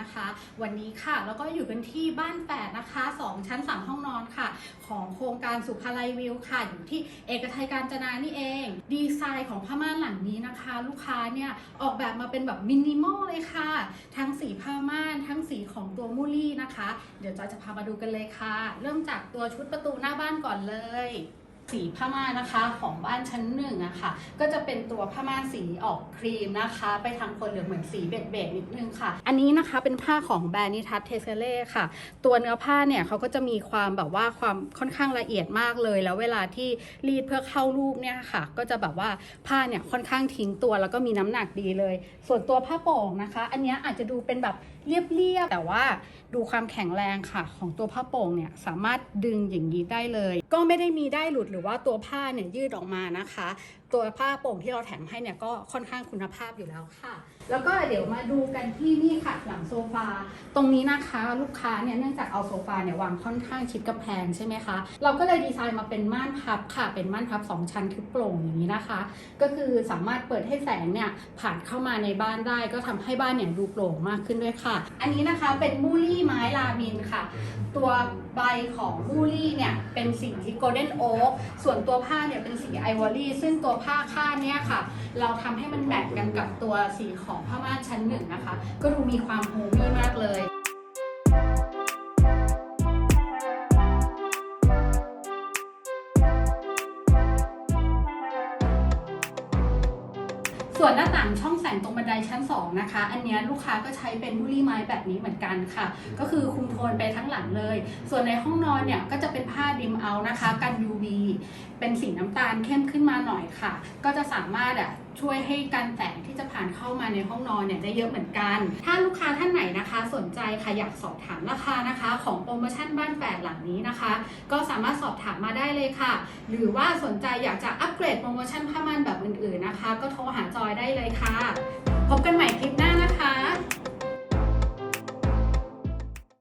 นะคะ วันนี้ค่ะแล้วก็อยู่กันที่บ้านแฝดนะคะ 2 ชั้น 3 ห้องนอนค่ะ ของโครงการสุภาลัยวิวค่ะ อยู่ที่เอกชัยการจนานี่เอง ดีไซน์ของผ้าม่านหลังนี้นะคะ ลูกค้าเนี่ยออกแบบมาเป็นแบบมินิมอลเลยค่ะ ทั้งสีผ้าม่านทั้งสีของตัวมูลี่นะคะ เดี๋ยวจอยจะพามาดูกันเลยค่ะ เริ่มจากตัวชุดประตูหน้าบ้านก่อนเลย สีผ้าม่านนะคะของ ชั้นหนึ่งอะค่ะ ก็จะเป็นตัวผ้าม่านสีออกครีมนะคะ ไปทางคนเหลืองเหมือนสีเบจเบจนิดนึงค่ะ อันนี้นะคะเป็นผ้าของแบรนด์นิทัศเทเซเล่ค่ะ ตัวเนื้อผ้าเนี่ยเขาก็จะมีความแบบว่าความค่อนข้างละเอียดมากเลย แล้วเวลาที่รีดเพื่อเข้ารูปเนี่ยค่ะ ก็จะแบบว่าผ้าเนี่ยค่อนข้างทิ้งตัวแล้วก็มีน้ำหนักดีเลย ส่วนตัวผ้าโป่งนะคะ อันนี้อาจจะดูเป็นแบบเรียบๆแต่ว่า ดูความแข็งแรงค่ะ ของตัวผ้าโป่งเนี่ยสามารถดึงอย่างนี้ได้เลย ก็ไม่ได้มีได้หลุดหรือว่าตัวผ้าเนี่ยยืดออกมานะคะ ตัวผ้าโป่งที่เราแถมให้เนี่ยก็ค่อนข้างคุณภาพอยู่แล้วค่ะ แล้วก็เดี๋ยวมาดูกันที่นี่ค่ะหลังโซฟา ตรงนี้นะคะลูกค้าเนี่ยเนื่องจากเอาโซฟาเนี่ยวางค่อนข้างชิดกำแพงใช่ไหมคะ เราก็เลยดีไซน์มาเป็นม่านพับค่ะ เป็นม่านพับสองชั้นคือโปร่งอย่างนี้นะคะ ก็คือสามารถเปิดให้แสงเนี่ยผ่านเข้ามาในบ้านได้ ก็ทำให้บ้านเนี่ยดูโปร่งมากขึ้นด้วยค่ะ อันนี้นะคะเป็นมูลี่ไม้ลามินค่ะ ตัวใบของมูลี่เนี่ยเป็นสีโกลเด้นโอ๊กส่วนตัวผ้าเนี่ยเป็นสีไอวอรี่ซึ่งตัวผ้าค่าดเนี่ยค่ะ เราทำให้มันแมทกันกับตัวสีของผ้าม่านชั้นหนึ่งนะคะ ก็ดูมีความโฮมี่มากเลยส่วนหน้าต่างช่องแสงตรงบันไดชั้น 2 นะคะ อันนี้ลูกค้าก็ใช้เป็นบุลี่ไม้แบบนี้เหมือนกันค่ะ ก็คือคุมโทนไปทั้งหลังเลย ส่วนในห้องนอนเนี่ยก็จะเป็นผ้าดิมเอานะคะ กัน UV เป็นสีน้ำตาลเข้มขึ้นมาหน่อยค่ะ ก็จะสามารถอะช่วยให้กันแสงที่จะผ่านเข้ามาในห้องนอนเนี่ยได้เยอะเหมือนกัน ถ้าลูกค้าท่านไหนนะคะ สนใจค่ะอยากสอบถามราคานะคะ ของโปรโมชั่นบ้านแฝดหลังนี้นะคะ ก็สามารถสอบถามมาได้เลยค่ะ หรือว่าสนใจอยากจะอัปเกรดโปรโมชั่นผ้าม่านแบบอื่นๆนะคะ ก็โทรหาจอยได้เลยค่ะ พบกันใหม่คลิปหน้า